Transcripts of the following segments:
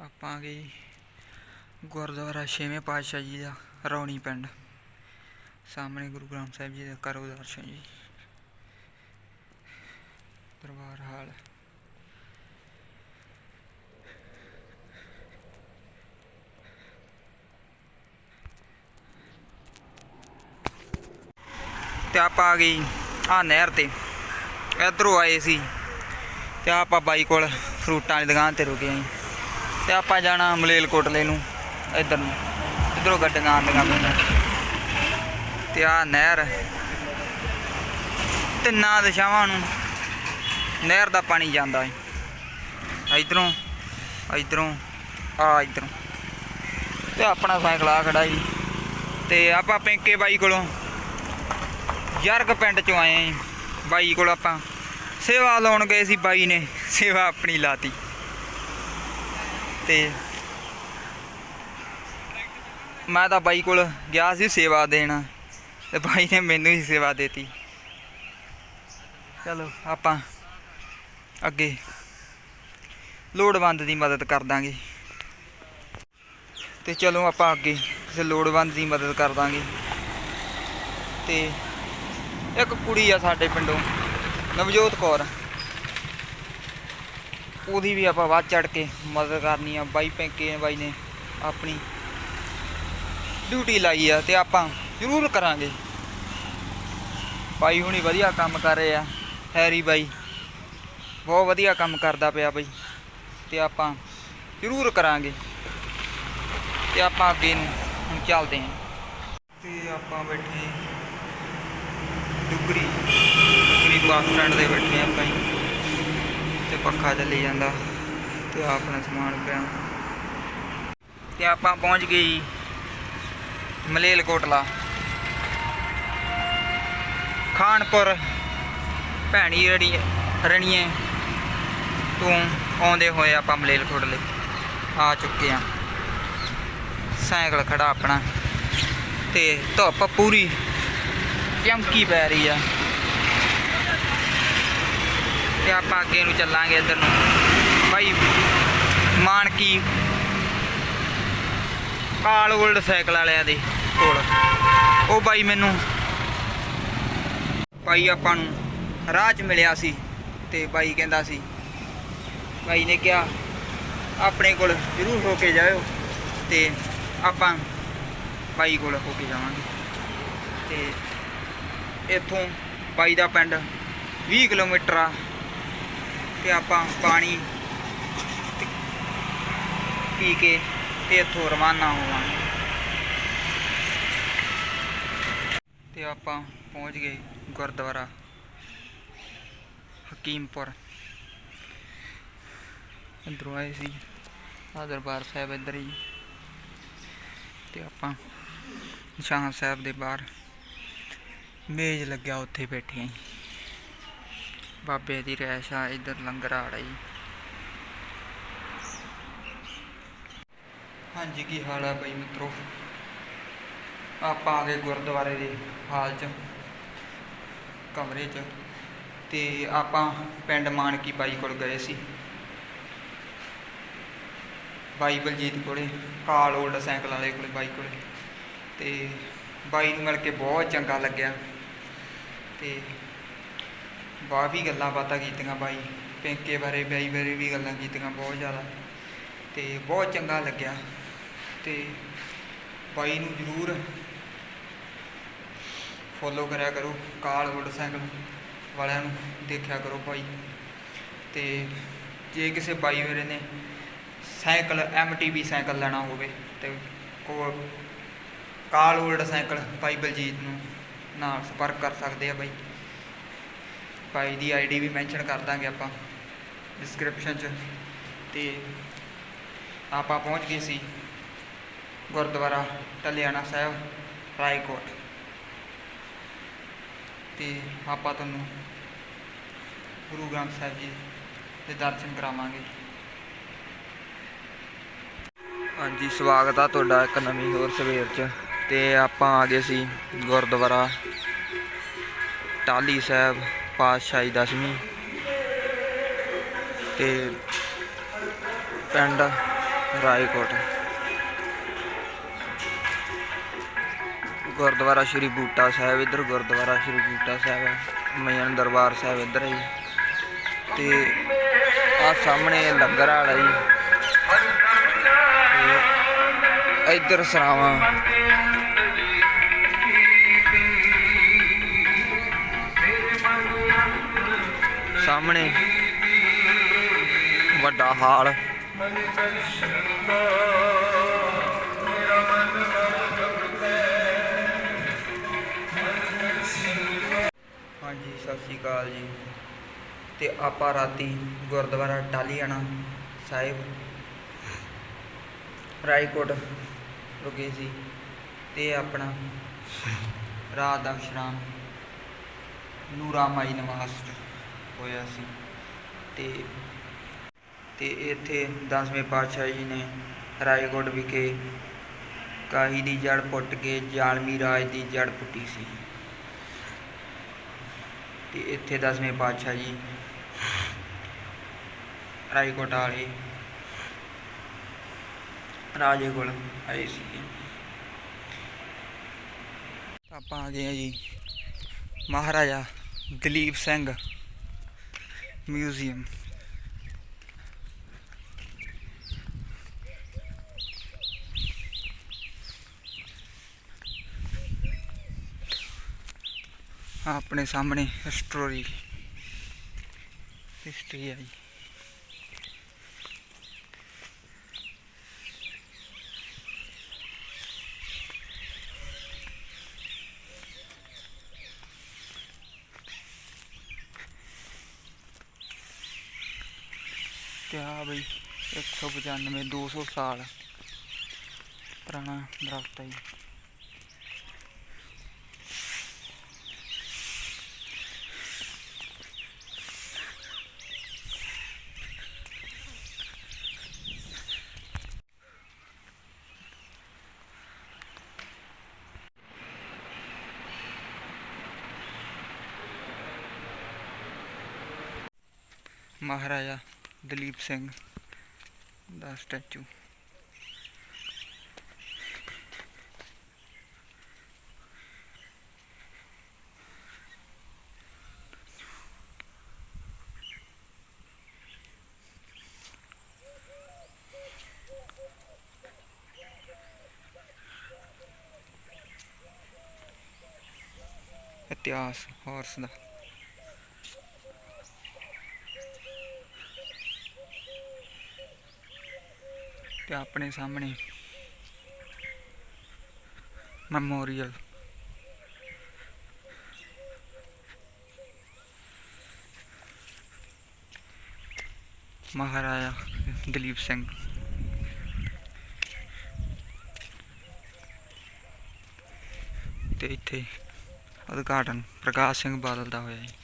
ਆਪਾਂ ਆ ਗਏ ਗੁਰਦੁਆਰਾ ਛੇਵੇਂ ਪਾਤਸ਼ਾਹ ਜੀ ਦਾ ਰੌਣੀ ਪਿੰਡ। ਸਾਹਮਣੇ ਗੁਰੂ ਗ੍ਰੰਥ ਸਾਹਿਬ ਜੀ ਦਾ ਕਰੋ ਦਰਸ਼ਨ ਜੀ। ਦਰਬਾਰ ਹਾਲ। ਤੇ ਆਪਾਂ ਆ ਗਈ ਆ ਨਹਿਰ ਤੇ। ਇਧਰੋਂ ਆਏ ਸੀ। ਤੇ ਆਪਾਂ ਬਾਈ ਕੋਲ ਫਰੂਟਾਂ ਵਾਲੀ ਦੁਕਾਨ ਤੇ ਰੁਕੇ ਆਂ ਤੇ ਆਪਾਂ ਜਾਣਾ ਮਲੇਲਕੋਟਲੇ ਨੂੰ, ਇੱਧਰ ਨੂੰ। ਇਧਰੋਂ ਗੱਡੀਆਂ ਆਉਂਦੀਆਂ ਪੈਂਦਾ ਤੇ ਆ ਨਹਿਰ ਤਿੰਨਾਂ ਦਿਸ਼ਾਵਾਂ ਨੂੰ ਨਹਿਰ ਦਾ ਪਾਣੀ ਜਾਂਦਾ ਹੈ। ਇਧਰੋਂ ਇਧਰੋਂ ਆ ਇਧਰੋਂ। ਤੇ ਆਪਣਾ ਸਾਈਕਲ ਆ ਖੜਾ ਜੀ। ਤੇ ਆਪਾਂ ਪਿੰਕੇ ਬਾਈ ਕੋਲੋਂ ਯਾਰਕ ਪਿੰਡ ਚੋਂ ਆਏ ਆਂ ਜੀ। ਬਾਈ ਕੋਲ ਆਪਾਂ ਸੇਵਾ ਲਾਉਣ ਗਏ ਸੀ, ਬਾਈ ਨੇ ਸੇਵਾ ਆਪਣੀ ਲਾਤੀ। ਤੇ ਮੈਂ ਤਾਂ ਬਾਈ ਕੋਲ ਗਿਆ ਸੀ ਸੇਵਾ ਦੇਣ ਤੇ ਬਾਈ ਨੇ ਮੈਨੂੰ ਹੀ ਸੇਵਾ ਦੇਤੀ। ਚਲੋ, ਆਪਾਂ ਅੱਗੇ ਲੋੜਵੰਦ ਦੀ ਮਦਦ ਕਰ ਦਾਂਗੇ। ਤੇ ਚਲੋ, ਆਪਾਂ ਅੱਗੇ ਕਿਸੇ ਲੋੜਵੰਦ ਦੀ ਮਦਦ ਕਰ ਦਾਂਗੇ। ਤੇ ਇੱਕ ਕੁੜੀ ਆ ਸਾਡੇ ਪਿੰਡੋਂ, ਨਵਜੋਤ ਕੌਰ। ਉਹਦੀ ਵੀ ਆਪਾਂ ਵੱਧ ਚੜ ਕੇ ਮਦਦ ਕਰਨੀ ਆ। ਬਾਈ ਪੈਂਕੇ ਬਾਈ ਨੇ ਆਪਣੀ ਡਿਊਟੀ ਲਾਈ ਆ ਤੇ ਆਪਾਂ ਜ਼ਰੂਰ ਕਰਾਂਗੇ। ਬਾਈ ਹੁਣੀ ਵਧੀਆ ਕੰਮ ਕਰ ਰਹੇ ਆ, ਹੈਰੀ ਬਾਈ। ਬਹੁਤ ਵਧੀਆ ਕੰਮ ਕਰਦਾ ਪਿਆ ਬਾਈ ਤੇ ਆਪਾਂ ਜ਼ਰੂਰ ਕਰਾਂਗੇ ਤੇ ਆਪਾਂ ਅੱਗੇ ਨੂੰ ਹੁਣ ਚੱਲਦੇ ਹਾਂ। ਤੇ ਆਪਾਂ ਬੈਠੇ ਡੁਗਰੀ ਡੁਗਰੀ ਬੱਸ ਸਟੈਂਡ ਦੇ ਬੈਠੇ ਆਪਾਂ ਜੀ। ਤੇ ਪੱਖਾ ਚੱਲੀ ਜਾਂਦਾ ਤੇ ਆਪਣਾ ਸਮਾਨ ਪਿਆ। ਤੇ ਆਪਾਂ ਪਹੁੰਚ ਗਏ ਮਲੇਲਕੋਟਲਾ। ਖਾਨਪੁਰ ਭੈਣੀ ਰੜੀ ਰਣੀਏ ਤੋਂ ਆਉਂਦੇ ਹੋਏ ਆਪਾਂ ਮਲੇਲਕੋਟਲੇ ਆ ਚੁੱਕੇ ਆ ਸਾਈਕਲ ਖੜਾ ਆਪਣਾ ਤੇ ਧੁੱਪ ਪੂਰੀ ਚਮਕੀ ਪੈ ਰਹੀ ਆ। ਤੇ ਆਪਾਂ ਅੱਗੇ ਨੂੰ ਚੱਲਾਂਗੇ ਇੱਧਰ ਨੂੰ। ਬਾਈ, ਮਾਨਕੀ, ਕਾਲ 올ਡ ਸਾਈਕਲ ਵਾਲਿਆਂ ਦੇ ਕੋਲ। ਉਹ ਬਾਈ ਮੈਨੂੰ, ਬਾਈ ਆਪਾਂ ਨੂੰ ਰਾਹ 'ਚ ਮਿਲਿਆ ਸੀ ਤੇ ਬਾਈ ਕਹਿੰਦਾ ਸੀ, ਬਾਈ ਨੇ ਕਿਹਾ, ਆਪਣੇ ਕੋਲ ਜ਼ਰੂਰ ਹੋ ਕੇ ਜਾਇਓ ਤੇ ਆਪਾਂ ਬਾਈ ਕੋਲ ਹੋ ਕੇ ਜਾਵਾਂਗੇ। ਤੇ ਇੱਥੋਂ ਬਾਈ ਦਾ ਪਿੰਡ 20 ਕਿਲੋਮੀਟਰ ਆ। ਤੇ ਆਪਾਂ ਪਾਣੀ ਪੀ ਕੇ ਤੇ ਇੱਥੋਂ ਰਵਾਨਾ ਹੋਵਾਂਗੇ। ਤੇ ਆਪਾਂ ਪਹੁੰਚ ਗਏ ਗੁਰਦੁਆਰਾ ਹਕੀਮਪੁਰ। ਅੰਦਰੋਂ ਆਏ ਸੀ, ਆਹ ਦਰਬਾਰ ਸਾਹਿਬ ਇੱਧਰ ਹੀ। ਤੇ ਆਪਾਂ ਨਿਸ਼ਾਨ ਸਾਹਿਬ ਦੇ ਬਾਹਰ ਮੇਜ਼ ਲੱਗਿਆ ਉੱਥੇ ਬੈਠੇ ਆਂ। ਬਾਬੇ ਦੀ ਰੈਸ਼ ਆ, ਇੱਧਰ ਲੰਗਰ ਆ ਜੀ। ਹਾਂਜੀ, ਕੀ ਹਾਲ ਆ ਬਈ ਮਿੱਤਰੋ? ਆਪਾਂ ਆ ਗਏ ਗੁਰਦੁਆਰੇ ਦੇ ਹਾਲ 'ਚ, ਕਮਰੇ 'ਚ, ਤੇ ਆਪਾਂ ਪਿੰਡ ਮਾਨਕੀ ਬਾਈ ਕੋਲ ਗਏ ਸੀ। ਬਾਈ ਬਲਜੀਤ ਕੋਲੇ, ਕਾਲ 올ਡ ਸਾਈਕਲ ਵਾਲੇ ਕੋਲੇ ਬਾਈ ਕੋਲੇ। ਤੇ ਬਾਈ ਨੂੰ ਮਿਲ ਕੇ ਬਹੁਤ ਚੰਗਾ ਲੱਗਿਆ। ਤੇ ਕਾਫੀ ਗੱਲਾਂ ਬਾਤਾਂ ਕੀਤੀਆਂ ਬਾਈ, ਪਿੰਕੇ ਬਾਰੇ, ਬਾਈ ਬਾਰੇ ਵੀ ਗੱਲਾਂ ਕੀਤੀਆਂ ਬਹੁਤ ਜ਼ਿਆਦਾ ਤੇ ਬਹੁਤ ਚੰਗਾ ਲੱਗਿਆ ਤੇ ਬਾਈ ਨੂੰ ਜ਼ਰੂਰ ਫੋਲੋ ਕਰਿਆ ਕਰੋ ਕਾਲ ਮੋਟਰਸਾਈਕਲ ਵਾਲਿਆਂ ਨੂੰ, ਦੇਖਿਆ ਕਰੋ ਭਾਈ ਤੇ ਜੇ ਕਿਸੇ ਬਾਈ ਮੇਰੇ ਨੇ ਸਾਈਕਲ ਐਮਟੀਵੀ ਸਾਈਕਲ ਲੈਣਾ ਹੋਵੇ ਤੇ ਕੋਲ ਕਾਲ 올ਡ ਸਾਈਕਲ ਬਾਈ ਬਲਜੀਤ ਨੂੰ ਨਾਲ ਸੰਪਰਕ ਕਰ ਸਕਦੇ ਆ ਬਾਈ। ਭਾਈ ਦੀ ਆਈਡੀ ਵੀ ਮੈਂਸ਼ਨ ਕਰ ਦਾਂਗੇ ਆਪਾਂ ਡਿਸਕ੍ਰਿਪਸ਼ਨ 'ਚ। ਤੇ ਆਪਾਂ ਪਹੁੰਚ ਗਏ ਸੀ ਗੁਰਦੁਆਰਾ ਟਲਿਆਣਾ ਸਾਹਿਬ, ਰਾਏਕੋਟ। ਤੇ ਆਪਾਂ ਤੁਹਾਨੂੰ ਗੁਰੂ ਗ੍ਰੰਥ ਸਾਹਿਬ ਜੀ ਦੇ ਦਰਸ਼ਨ ਕਰਾਵਾਂਗੇ। ਹਾਂਜੀ, ਸਵਾਗਤ ਆ ਤੁਹਾਡਾ ਇੱਕ ਨਵੀਂ ਹੋਰ ਸਵੇਰ 'ਚ। ਤੇ ਆਪਾਂ ਆ ਗਏ ਸੀ ਗੁਰਦੁਆਰਾ ਟਾਲੀ ਸਾਹਿਬ। ਪਾਤਸ਼ਾਹੀ ਦਸਵੀਂ ਤੇ ਪਿੰਡ ਰਾਏਕੋਟ। ਗੁਰਦੁਆਰਾ ਸ਼੍ਰੀ ਬੂਟਾ ਸਾਹਿਬ, ਇੱਧਰ ਗੁਰਦੁਆਰਾ ਸ਼੍ਰੀ ਬੂਟਾ ਸਾਹਿਬ ਹੈ ਮਯਨ ਦਰਬਾਰ ਸਾਹਿਬ ਇੱਧਰ ਹੈ ਜੀ। ਤੇ ਆ ਸਾਹਮਣੇ ਲੰਗਰ ਵਾਲਾ ਜੀ। ਇੱਧਰ ਸਰਾਵਾਂ। ਸਾਹਮਣੇ। ਵੱਡਾ ਹਾਲ। ਹਾਂਜੀ, ਸਤਿ ਸ਼੍ਰੀ ਅਕਾਲ ਜੀ। ਤੇ ਆਪਾਂ ਰਾਤੀ ਗੁਰਦੁਆਰਾ ਟਾਲੀਆਣਾ ਸਾਹਿਬ, ਰਾਏਕੋਟ ਰੁਕੇ ਸੀ ਤੇ ਆਪਣਾ ਰਾਤ ਦਾ ਵਿਸ਼ਰਾਮ ਨੂਰਾ ਮਾਈ ਨਿਵਾਸ ਹੋਇਆ ਸੀ। ਤੇ ਤੇ ਇੱਥੇ ਦਸਵੇਂ ਪਾਤਸ਼ਾਹ ਜੀ ਨੇ ਰਾਏਕੋਟ ਵਿਖੇ ਕਾਹੀ ਦੀ ਜੜ ਪੁੱਟ ਕੇ ਜਾਲਮੀ ਰਾਜ ਦੀ ਜੜ ਪੁੱਟੀ ਸੀ। ਤੇ ਇੱਥੇ ਦਸਵੇਂ ਪਾਤਸ਼ਾਹ ਜੀ ਰਾਏਕੋਟ ਵਾਲੇ ਰਾਜੇ ਕੋਲ ਆਏ ਸੀ ਆਪਾਂ ਆ ਗਏ ਆ ਜੀ ਮਹਾਰਾਜਾ ਦਲੀਪ ਸਿੰਘ। ਮਿਊਜ਼ੀਅਮ ਆਪਣੇ ਸਾਹਮਣੇ ਸਟੋਰੀ ਹਿਸਟਰੀ ਆਈ ਬਈ 195 200 ਸਾਲ ਪੁਰਾਣਾ ਦਰਖਤ ਹੈ ਜੀ ਮਹਾਰਾਜਾ ਦਲੀਪ ਸਿੰਘ ਦਾ ਸਟੈਚੂ ਇਤਿਹਾਸ ਹਾਰਸ ਦਾ ਤੇ ਆਪਣੇ ਸਾਹਮਣੇ ਮੈਮੋਰੀਅਲ। ਮਹਾਰਾਜਾ ਦਲੀਪ ਸਿੰਘ। ਤੇ ਇੱਥੇ ਉਦਘਾਟਨ ਪ੍ਰਕਾਸ਼ ਸਿੰਘ ਬਾਦਲ ਦਾ ਹੋਇਆ ਜੀ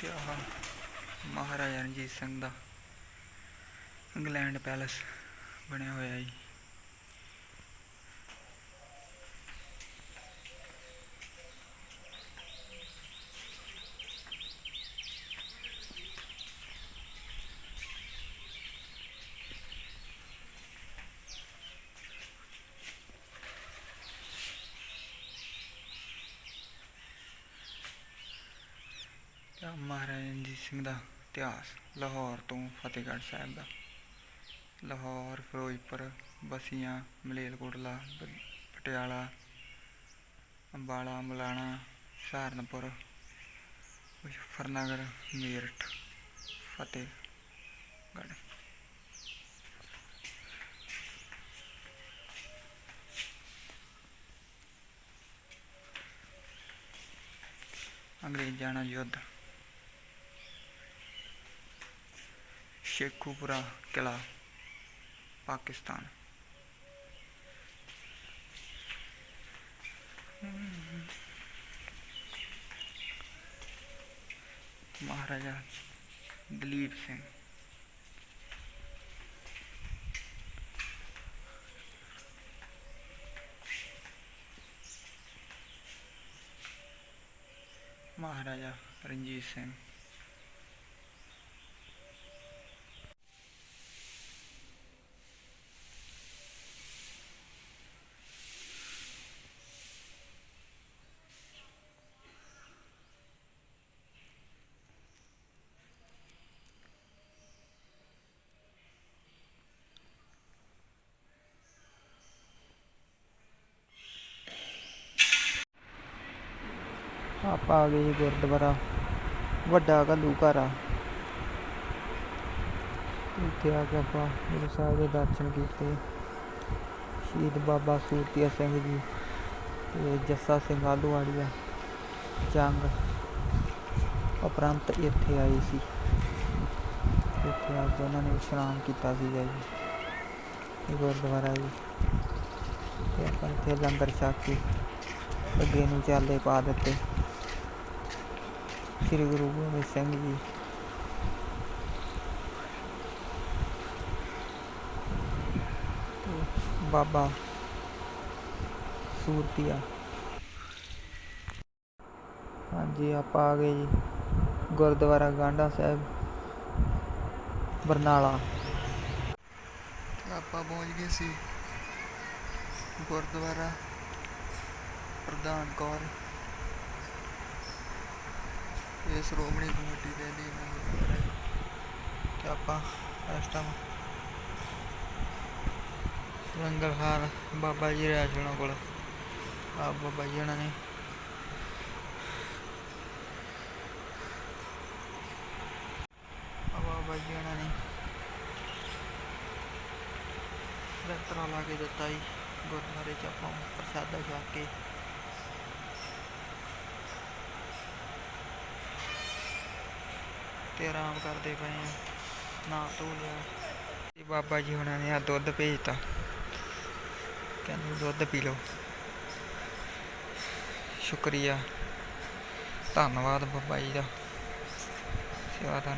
ਤੇ ਆਹ ਮਹਾਰਾਜਾ ਰਣਜੀਤ ਸਿੰਘ ਦਾ। ਇੰਗਲੈਂਡ ਪੈਲਸ ਬਣਿਆ ਹੋਇਆ ਜੀ। ਮਹਾਰਾਜਾ ਰਣਜੀਤ ਸਿੰਘ ਦਾ। ਇਤਿਹਾਸ ਲਾਹੌਰ ਤੋਂ ਫਤਿਹਗੜ੍ਹ ਸਾਹਿਬ ਦਾ ਲਾਹੌਰ ਫਿਰੋਜ਼ਪੁਰ ਬਸੀਆਂ ਮਲੇਰਕੋਟਲਾ ਪ- ਪਟਿਆਲਾ ਅੰਬਾਲਾ ਮਲਾਣਾ ਸਹਾਰਨਪੁਰ ਮੁਜ਼ੱਫਰਨਗਰ ਮੇਰਠ ਫਤਿਹਗੜ੍ਹ ਅੰਗਰੇਜ਼ਾਂ ਨਾਲ ਯੁੱਧ ਸ਼ੇਖੂਪੁਰਾ ਕਿਲਾ ਪਾਕਿਸਤਾਨ ਮਹਾਰਾਜਾ ਦਲੀਪ ਸਿੰਘ ਮਹਾਰਾਜਾ ਰਣਜੀਤ ਸਿੰਘ ਆਪਾਂ ਆ ਗਏ ਜੀ ਗੁਰਦੁਆਰਾ। ਵੱਡਾ ਘੱਲੂ ਘਰ ਆ। ਇੱਥੇ ਆ ਕੇ ਆਪਾਂ ਗੁਰੂ ਸਾਹਿਬ ਦੇ ਦਰਸ਼ਨ ਕੀਤੇ। ਸ਼ਹੀਦ ਬਾਬਾ ਸੂਰਤੀਆ ਸਿੰਘ ਜੀ ਤੇ ਜੱਸਾ ਸਿੰਘ ਆਲੂਵਾਲੀਆ ਜੰਗ ਉਪਰੰਤ ਇੱਥੇ ਆਏ ਸੀ। ਇੱਥੇ ਆ ਕੇ ਉਹਨਾਂ ਨੇ ਇਸ਼ਨਾਨ ਕੀਤਾ ਸੀਗਾ ਜੀ, ਇਹ ਗੁਰਦੁਆਰਾ ਜੀ। ਤੇ ਆਪਾਂ ਇੱਥੇ ਲੰਗਰ ਛਕ ਕੇ ਅੱਗੇ ਨੂੰ ਚਾਲੇ ਪਾ ਦਿੱਤੇ। ਸ੍ਰੀ ਗੁਰੂ ਗੋਬਿੰਦ ਸਿੰਘ ਜੀ ਤੇ ਬਾਬਾ ਸੂਰਤੀਆ ਹਾਂਜੀ ਆਪਾਂ ਆ ਗਏ ਜੀ ਗੁਰਦੁਆਰਾ ਗਾਂਡਾ ਸਾਹਿਬ ਬਰਨਾਲਾ ਤੇ ਆਪਾਂ ਪਹੁੰਚ ਗਏ ਸੀ ਗੁਰਦੁਆਰਾ ਪ੍ਰਧਾਨ ਕੌਰ। ਇਹ ਸ਼੍ਰੋਮਣੀ ਕਮੇਟੀ ਦੇ ਲਈ ਹੈ। ਤੇ ਆਪਾਂ ਇਸ ਟਾਈਮ ਲੰਗਰ ਬਾਬਾ ਜੀ ਰਿਆ ਕੋਲ ਆ ਬਾਬਾ ਜੀ ਉਹਨਾਂ ਨੇ ਬਾਬਾ ਜੀ ਉਹਨਾਂ ਨੇ ਲੈਤਰਾ ਲਾ ਕੇ ਦਿੱਤਾ ਜੀ ਗੁਰਦੁਆਰੇ ਚ ਆਪਾਂ ਪ੍ਰਸਾਦਾ ਜਾ ਕੇ ਤੇ ਆਰਾਮ ਕਰਦੇ ਪਏ ਆ। ਨਾ ਧੋ ਲਿਆ। ਤੇ ਬਾਬਾ ਜੀ ਹੁਣਾਂ ਨੇ ਆ ਦੁੱਧ ਭੇਜਤਾ। ਕਹਿੰਦੇ ਦੁੱਧ ਪੀ ਲਓ। ਸ਼ੁਕਰੀਆ। ਧੰਨਵਾਦ ਬਾਬਾ ਜੀ ਦਾ। ਸੇਵਾਦਾਰਾਂ